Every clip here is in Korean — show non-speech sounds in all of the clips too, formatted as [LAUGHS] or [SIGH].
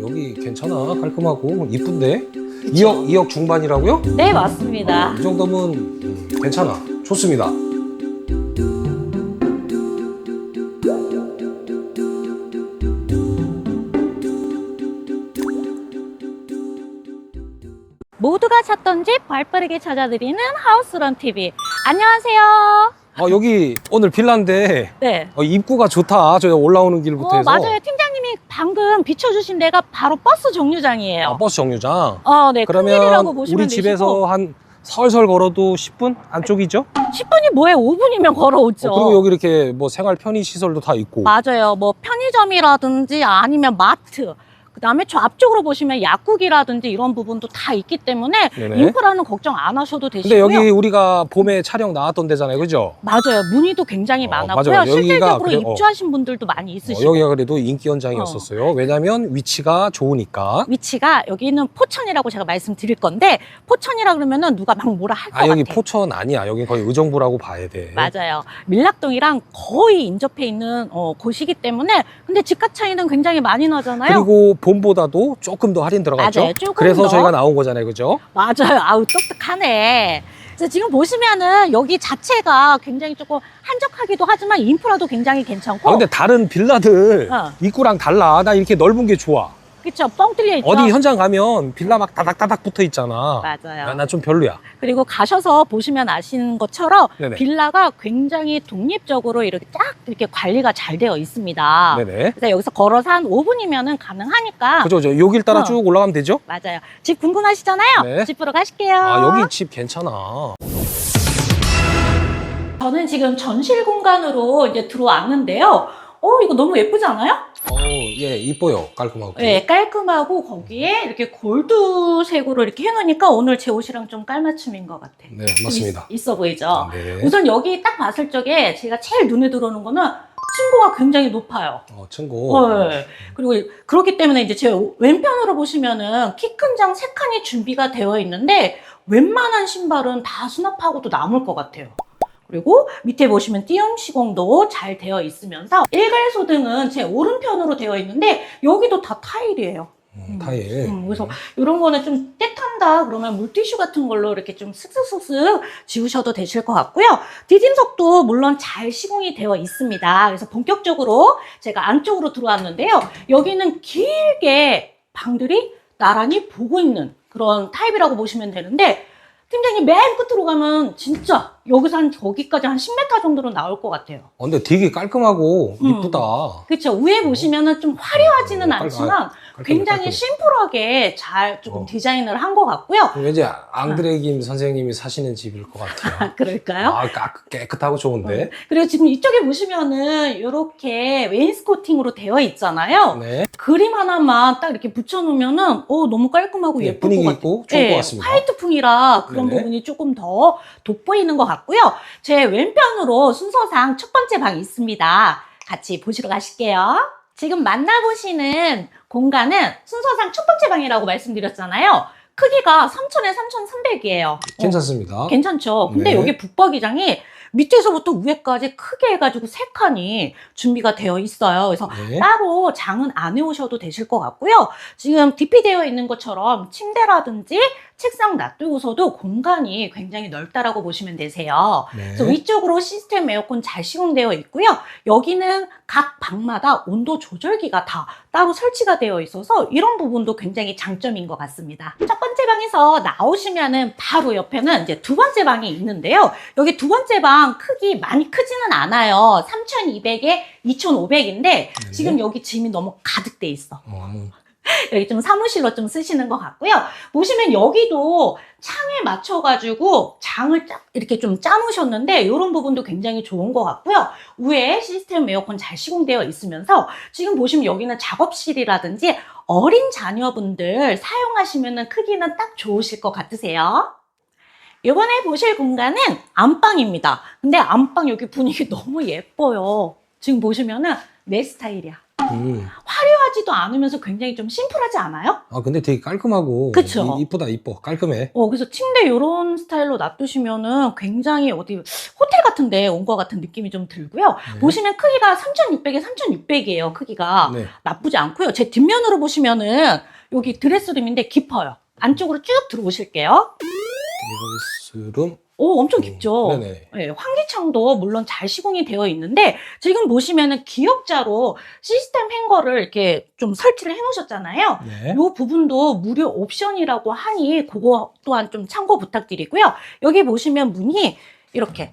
여기 괜찮아 깔끔하고 이쁜데 2억 2억 중반이라고요? 네, 맞습니다. 이 정도면 음, 괜찮아 좋습니다. 모두가 찾던 집 발빠르게 찾아드리는 하우스런 TV. 안녕하세요. 아 여기 오늘 빌라인데 네. 어, 입구가 좋다. 저 올라오는 길부터 어, 해서 맞아요. 팀장님이 방금 비춰주신 데가 바로 버스 정류장이에요. 아, 버스 정류장. 어, 네. 그러면 보시면 우리 집에서 한 설설 걸어도 10분 안쪽이죠? 10분이 뭐에 5분이면 걸어오죠. 어, 그리고 여기 이렇게 뭐 생활 편의 시설도 다 있고. 맞아요. 뭐 편의점이라든지 아니면 마트. 그다음에 저 앞쪽으로 보시면 약국이라든지 이런 부분도 다 있기 때문에 네네. 인프라는 걱정 안 하셔도 되시고요. 근데 여기 우리가 봄에 촬영 나왔던 데잖아요, 그죠? 맞아요. 문의도 굉장히 어, 많았고요. 맞아요. 실질적으로 그래, 어. 입주하신 분들도 많이 어, 있으시고 여기가 그래도 인기 현장이었었어요. 왜냐하면 위치가 좋으니까. 위치가 여기는 포천이라고 제가 말씀드릴 건데 포천이라 그러면은 누가 막 뭐라 할것아 여기 같아. 포천 아니야. 여기 거의 의정부라고 봐야 돼. 맞아요. 밀락동이랑 거의 인접해 있는 어, 곳이기 때문에 근데 집값 차이는 굉장히 많이 나잖아요. 그리고 봄보다도 조금 더 할인 들어갔죠. 맞아요. 조금 그래서 더. 저희가 나온 거잖아요, 그죠? 맞아요. 아우 똑똑하네. 그래서 지금 보시면은 여기 자체가 굉장히 조금 한적하기도 하지만 인프라도 굉장히 괜찮고 아 근데 다른 빌라들 어. 입구랑 달라. 나 이렇게 넓은 게 좋아. 그쵸 뻥 뚫려 있죠. 어디 현장 가면 빌라 막 다닥다닥 붙어 있잖아. 맞아요. 나 좀 별로야. 그리고 가셔서 보시면 아시는 것처럼 네네. 빌라가 굉장히 독립적으로 이렇게 딱 이렇게 관리가 잘 되어 있습니다. 네네. 그래서 여기서 걸어서 한 5분이면은 가능하니까 그죠, 그죠. 여길 따라 어. 쭉 올라가면 되죠? 맞아요. 집 궁금하시잖아요. 네. 집 보러 가실게요. 아 여기 집 괜찮아. 저는 지금 전실 공간으로 이제 들어왔는데요. 어, 이거 너무 예쁘지 않아요? 어, 예, 이뻐요. 깔끔하고. 네, 깔끔하고 거기에 이렇게 골드색으로 이렇게 해놓으니까 오늘 제 옷이랑 좀 깔맞춤인 것 같아. 네, 맞습니다. 있, 있어 보이죠? 네. 우선 여기 딱 봤을 적에 제가 제일 눈에 들어오는 거는 층고가 굉장히 높아요. 어, 친구. 네. 그리고 그렇기 때문에 이제 제 왼편으로 보시면은 키 큰 장 세 칸이 준비가 되어 있는데 웬만한 신발은 다 수납하고도 남을 것 같아요. 그리고 밑에 보시면 띄움 시공도 잘 되어 있으면서 일괄소 등은 제 오른편으로 되어 있는데 여기도 다 타일이에요. 음, 타일. 음, 그래서 이런 거는 좀 때탄다 그러면 물티슈 같은 걸로 이렇게 좀 슥슥슥슥 지우셔도 되실 것 같고요. 디딤석도 물론 잘 시공이 되어 있습니다. 그래서 본격적으로 제가 안쪽으로 들어왔는데요. 여기는 길게 방들이 나란히 보고 있는 그런 타입이라고 보시면 되는데 팀장님 맨 끝으로 가면 진짜 여기서 한 저기까지 한 10m 정도로 나올 것 같아요. 어, 근데 되게 깔끔하고 음. 이쁘다. 그렇죠. 위에 보시면은 좀 화려하지는 어, 깔- 않지만 굉장히. 심플하게 잘 조금 어. 디자인을 한 것 같고요. 왠지 앙드레 김 선생님이 사시는 집일 것 같아요. 아, [LAUGHS] 그럴까요? 아, 까- 깨끗하고 좋은데. 그리고 지금 이쪽에 보시면은 이렇게 웨인스코팅으로 되어 있잖아요. 네. 그림 하나만 딱 이렇게 붙여놓으면은 오 너무 깔끔하고 네, 예쁠 분위기 것. 있고 좋을 네, 것 같습니다. 화이트풍이라 그런 네네. 부분이 조금 더 돋보이는 것 같고요. 제 왼편으로 순서상 첫 번째 방이 있습니다. 같이 보시러 가실게요. 지금 만나보시는 공간은 순서상 첫 번째 방이라고 말씀드렸잖아요. 크기가 3,000에 3,300이에요. 괜찮습니다. 괜찮죠. 근데 네. 여기 붙박이장이 밑에서부터 위에까지 크게 해가지고 세 칸이 준비가 되어 있어요. 그래서 네. 따로 장은 안 해오셔도 되실 것 같고요. 지금 DP 되어 있는 것처럼 침대라든지 책상 놔두고서도 공간이 굉장히 넓다라고 보시면 되세요. 네. 그래서 위쪽으로 시스템 에어컨 잘 시공되어 있고요. 여기는 각 방마다 온도 조절기가 다 따로 설치가 되어 있어서 이런 부분도 굉장히 장점인 것 같습니다. 첫 번째 방에서 나오시면은 바로 옆에는 이제 두 번째 방이 있는데요. 여기 두 번째 방 크기 많이 크지는 않아요. 3200에 2500인데 지금 여기 짐이 너무 가득 돼 있어. 어, [LAUGHS] 여기 좀 사무실로 좀 쓰시는 것 같고요. 보시면 여기도 창에 맞춰가지고 장을 쫙 이렇게 좀 짜놓으셨는데 이런 부분도 굉장히 좋은 것 같고요. 위에 시스템 에어컨 잘 시공되어 있으면서 지금 보시면 여기는 작업실이라든지 어린 자녀분들 사용하시면 크기는 딱 좋으실 것 같으세요. 이번에 보실 공간은 안방입니다. 근데 안방 여기 분위기 [LAUGHS] 너무 예뻐요. 지금 보시면은 내 스타일이야. 음. 화려하지도 않으면서 굉장히 좀 심플하지 않아요? 아 근데 되게 깔끔하고 그쵸? 이- 이쁘다 이뻐 깔끔해. 어, 그래서 침대 이런 스타일로 놔두시면은 굉장히 어디 호텔 같은데 온 것 같은 느낌이 좀 들고요. 네. 보시면 크기가 3600에 3600이에요, 크기가. 네. 나쁘지 않고요. 제 뒷면으로 보시면은 여기 드레스룸인데 깊어요. 안쪽으로 쭉 들어오실게요. 드레스룸. 오, 엄청 깊죠? 네네. 네, 환기창도 물론 잘 시공이 되어 있는데 지금 보시면은 기역자로 시스템 행거를 이렇게 좀 설치를 해 놓으셨잖아요. 네. 이 부분도 무료 옵션이라고 하니 그거 또한 좀 참고 부탁드리고요. 여기 보시면 문이 이렇게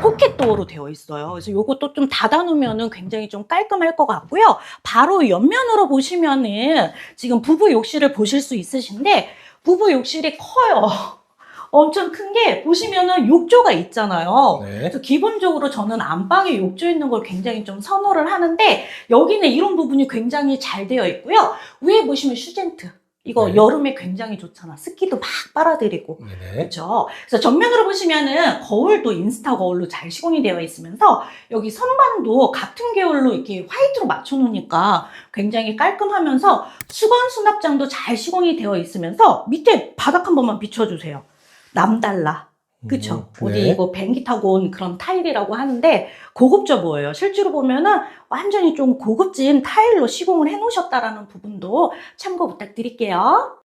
포켓 도어로 되어 있어요. 그래서 요것도 좀 닫아놓으면은 굉장히 좀 깔끔할 것 같고요. 바로 옆면으로 보시면은 지금 부부 욕실을 보실 수 있으신데 부부 욕실이 커요. [LAUGHS] 엄청 큰 게 보시면은 욕조가 있잖아요. 네. 그래서 기본적으로 저는 안방에 욕조 있는 걸 굉장히 좀 선호를 하는데 여기는 이런 부분이 굉장히 잘 되어 있고요. 위에 보시면 슈젠트. 이거 네. 여름에 굉장히 좋잖아. 습기도 막 빨아들이고. 네네. 그렇죠. 그래서 정면으로 보시면은 거울도 인스타 거울로 잘 시공이 되어 있으면서 여기 선반도 같은 계열로 이렇게 화이트로 맞춰 놓으니까 굉장히 깔끔하면서 수건 수납장도 잘 시공이 되어 있으면서 밑에 바닥 한 번만 비춰 주세요. 남달라. 그쵸? 음, 네. 이거 비행기 타고 온 그런 타일이라고 하는데 고급져 보여요. 실제로 보면은 완전히 좀 고급진 타일로 시공을 해 놓으셨다라는 부분도 참고 부탁드릴게요.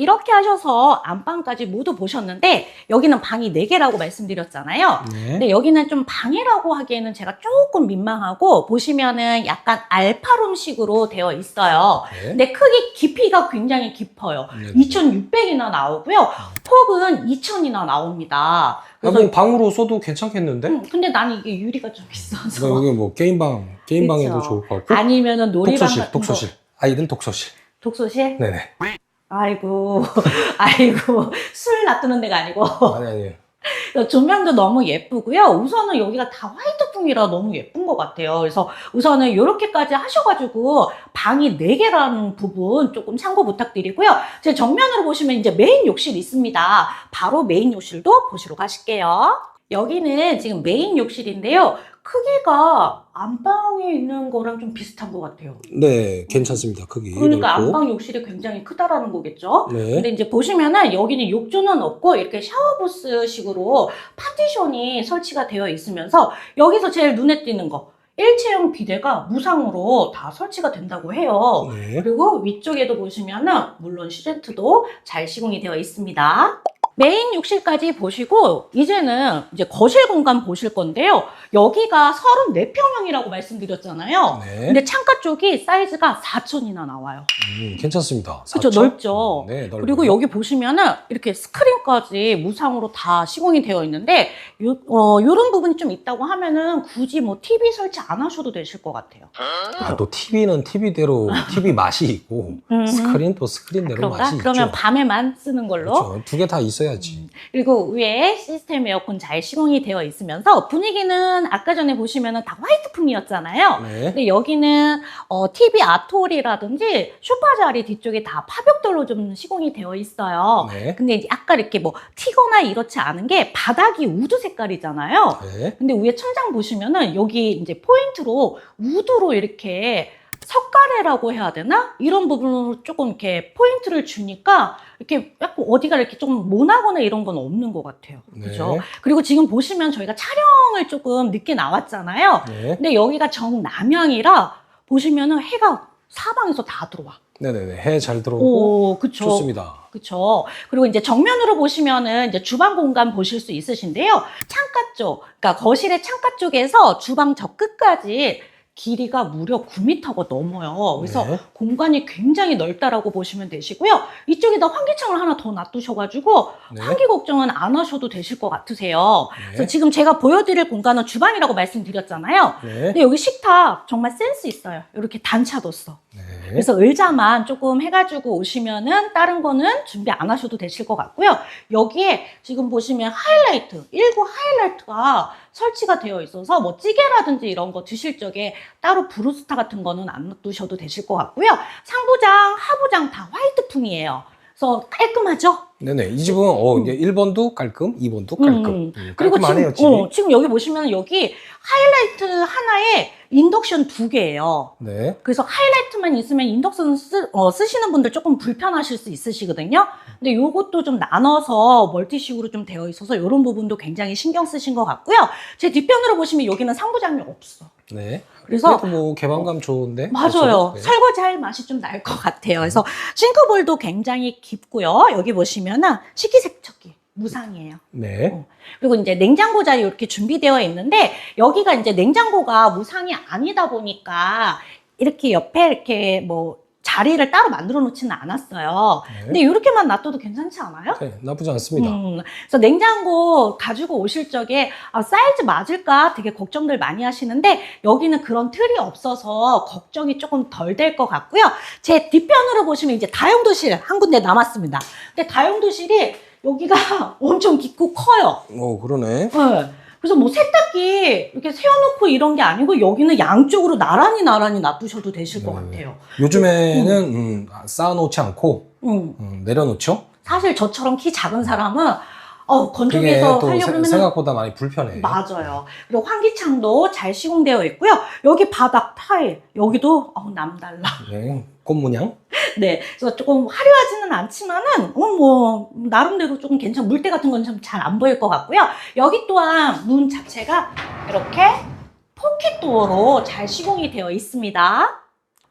이렇게 하셔서 안방까지 모두 보셨는데 여기는 방이 4개라고 말씀드렸잖아요. 네. 근데 여기는 좀 방이라고 하기에는 제가 조금 민망하고 보시면은 약간 알파룸식으로 되어 있어요. 네. 근데 크기 깊이가 굉장히 깊어요. 네. 2,600이나 나오고요. 폭은 2,000이나 나옵니다. 아, 그래서 뭐 방으로 써도 괜찮겠는데? 음, 근데 나는 이게 유리가 좀 있어서 뭐 여기 뭐 게임방 게임방에도 그쵸. 좋을 것 같고. 아니면은 놀이방 독서실 같은 독서실. 아이든 독서실. 거 독서실? 네네. 아이고 [LAUGHS] 아이고 술 놔두는 데가 아니고 아니 아니. 조명도 너무 예쁘고요. 우선은 여기가 다 화이트풍이라 너무 예쁜 것 같아요. 그래서 우선은 이렇게까지 하셔가지고 방이 4개라는 부분 조금 참고 부탁드리고요. 제 정면으로 보시면 이제 메인 욕실 있습니다. 바로 메인 욕실도 보시러 가실게요. 여기는 지금 메인 욕실인데요. 크기가 안방에 있는 거랑 좀 비슷한 것 같아요. 네, 괜찮습니다. 크기. 그러니까 넓고. 안방 욕실이 굉장히 크다라는 거겠죠? 네. 근데 이제 보시면은 여기는 욕조는 없고 이렇게 샤워부스식으로 파티션이 설치가 되어 있으면서 여기서 제일 눈에 띄는 거 일체형 비데가 무상으로 다 설치가 된다고 해요. 네. 그리고 위쪽에도 보시면은 물론 시젠트도 잘 시공이 되어 있습니다. 메인 욕실까지 보시고 이제는 이제 거실 공간 보실 건데요. 여기가 34평형이라고 말씀드렸잖아요. 네. 근데 창가 쪽이 사이즈가 4천이나 나와요. 음, 괜찮습니다. 사천? 넓죠. 네, 넓어요. 그리고 여기 보시면은 이렇게 스크린까지 무상으로 다 시공이 되어 있는데 요, 어, 요런 부분이 좀 있다고 하면은 굳이 뭐 TV 설치 안 하셔도 되실 것 같아요. 아, 또 TV는 TV대로 TV 맛이 있고 음. 스크린 또 스크린대로 그런가? 맛이 그러면 있죠. 밤에만 쓰는 걸로. 그렇죠. 두 개 다 있어야 지. 그리고 위에 시스템 에어컨 잘 시공이 되어 있으면서 분위기는 아까 전에 보시면은 다 화이트풍이었잖아요. 네. 근데 여기는 어, TV 아톨이라든지 소파 자리 뒤쪽에 다 파벽돌로 좀 시공이 되어 있어요. 네. 근데 이제 아까 이렇게 뭐 튀거나 이렇지 않은 게 바닥이 우드 색깔이잖아요. 네. 근데 위에 천장 보시면은 여기 이제 포인트로 우드로 이렇게 석가래라고 해야 되나? 이런 부분으로 조금 이렇게 포인트를 주니까 이렇게 약간 어디가 이렇게 좀 모나거나 이런 건 없는 것 같아요. 그죠? 네. 그리고 지금 보시면 저희가 촬영을 조금 늦게 나왔잖아요. 네. 근데 여기가 정남향이라 보시면은 해가 사방에서 다 들어와. 네네네. 해 잘 들어오고 오, 그쵸. 좋습니다. 그쵸. 그리고 이제 정면으로 보시면은 이제 주방 공간 보실 수 있으신데요. 창가 쪽, 그러니까 거실의 창가 쪽에서 주방 저 끝까지 길이가 무려 9m가 넘어요. 그래서 네. 공간이 굉장히 넓다라고 보시면 되시고요. 이쪽에다 환기창을 하나 더 놔두셔가지고 네. 환기 걱정은 안 하셔도 되실 것 같으세요. 그래서 네. 지금 제가 보여드릴 공간은 주방이라고 말씀드렸잖아요. 네. 근데 여기 식탁 정말 센스 있어요. 이렇게 단차뒀어. 네. 그래서 의자만 조금 해가지고 오시면은 다른 거는 준비 안 하셔도 되실 것 같고요. 여기에 지금 보시면 하이라이트, 일부 하이라이트가 설치가 되어 있어서 뭐 찌개라든지 이런 거 드실 적에 따로 브루스타 같은 거는 안 놔두셔도 되실 것 같고요. 상부장, 하부장 다 화이트풍이에요. 그래서 깔끔하죠? 네네. 이 집은 어 이제 1번도 깔끔, 2번도 깔끔. 음. 음, 그리고 깔끔하네요, 지금, 집이. 어, 지금 여기 보시면 여기 하이라이트 하나에 인덕션 두 개예요. 네. 그래서 하이라이트만 있으면 인덕션 쓰, 어, 쓰시는 분들 조금 불편하실 수 있으시거든요. 근데 요것도 좀 나눠서 멀티식으로 좀 되어 있어서 이런 부분도 굉장히 신경 쓰신 것 같고요. 제 뒷편으로 보시면 여기는 상부장이 없어. 네. 그래서 뭐 개방감 좋은데. 맞아요. 없어도? 네. 설거지할 맛이 좀 날 것 같아요. 그래서 싱크볼도 굉장히 깊고요. 여기 보시면은 식기세척기 무상이에요. 네. 그리고 이제 냉장고 자리 이렇게 준비되어 있는데 여기가 이제 냉장고가 무상이 아니다 보니까 이렇게 옆에 이렇게 뭐 자리를 따로 만들어 놓지는 않았어요. 네. 근데 이렇게만 놔둬도 괜찮지 않아요? 네, 나쁘지 않습니다. 음, 그래서 냉장고 가지고 오실 적에 아, 사이즈 맞을까 되게 걱정들 많이 하시는데 여기는 그런 틀이 없어서 걱정이 조금 덜 될 것 같고요. 제 뒤편으로 보시면 이제 다용도실 한 군데 남았습니다. 근데 다용도실이 여기가 [LAUGHS] 엄청 깊고 커요. 어, 그러네. 네. 그래서 뭐 세탁기 이렇게 세워놓고 이런 게 아니고 여기는 양쪽으로 나란히 나란히 놔두셔도 되실 것 네. 같아요. 요즘에는 음, 쌓아놓지 않고 음. 음, 내려놓죠. 사실 저처럼 키 작은 사람은 어, 건조기에서 또 하려고 세- 하면 생각보다 많이 불편해. 맞아요. 그리고 환기창도 잘 시공되어 있고요. 여기 바닥 타일 여기도 어, 남달라. 네, 꽃문양. 네, 그래서 조금 화려하지는 않지만은 어, 뭐 나름대로 조금 괜찮. 물때 같은 건 좀 잘 안 보일 것 같고요. 여기 또한 문 자체가 이렇게 포켓 도어로 잘 시공이 되어 있습니다.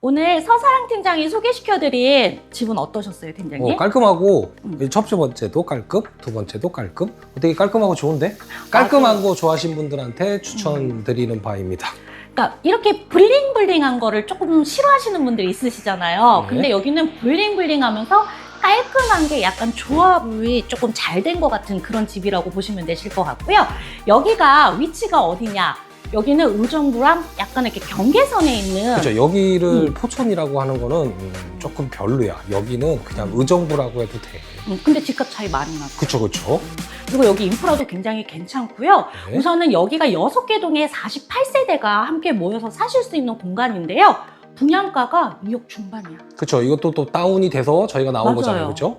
오늘 서사랑 팀장이 소개시켜드린 집은 어떠셨어요, 팀장님? 어, 깔끔하고 음. 첫 번째도 깔끔, 두 번째도 깔끔. 되게 깔끔하고 좋은데 깔끔한 거 좋아하신 분들한테 추천드리는 바입니다. 그러니까 이렇게 블링블링한 거를 조금 싫어하시는 분들이 있으시잖아요. 네. 근데 여기는 블링블링하면서 깔끔한 게 약간 조합이 조금 잘 된 것 같은 그런 집이라고 보시면 되실 것 같고요. 여기가 위치가 어디냐? 여기는 의정부랑 약간 이렇게 경계선에 있는 그렇죠. 여기를 음. 포천이라고 하는 거는 음, 조금 별로야. 여기는 그냥 의정부라고 해도 돼. 음, 근데 집값 차이 많이 나죠. 그쵸, 그쵸. 그리고 여기 인프라도 굉장히 괜찮고요. 네. 우선은 여기가 여섯 개 동에 48세대가 함께 모여서 사실 수 있는 공간인데요. 분양가가 2억 중반이야. 그쵸. 이것도 또 다운이 돼서 저희가 나온 맞아요. 거잖아요. 그쵸?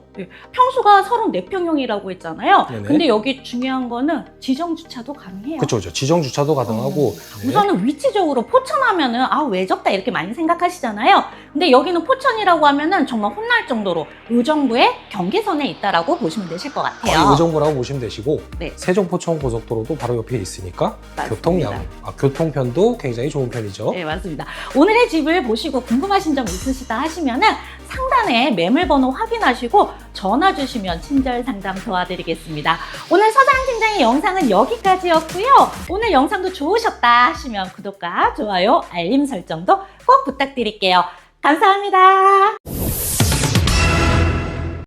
평수가 34평형이라고 했잖아요. 네네. 근데 여기 중요한 거는 지정 주차도 가능해요. 그쵸, 그쵸. 지정 주차도 가능하고. 네. 우선은 위치적으로 포천하면은 아 외적다 이렇게 많이 생각하시잖아요. 근데 여기는 포천이라고 하면은 정말 혼날 정도로 의정부의 경계선에 있다라고 보시면 되실 것 거의 같아요. 의정부라고 보시면 되시고 네. 세종 포천 고속도로도 바로 옆에 있으니까 맞습니다. 교통량, 아, 교통편도 굉장히 좋은 편이죠. 네, 맞습니다. 오늘의 집을 보시고 궁금하신 점 있으시다 하시면은 상단에 매물 번호 확인하시고 전화 주시면 친절 상담 도와드리겠습니다. 오늘 서장 팀장의 영상은 여기까지였고요. 오늘 영상도 좋으셨다 하시면 구독과 좋아요, 알림 설정도 꼭 부탁드릴게요. 감사합니다.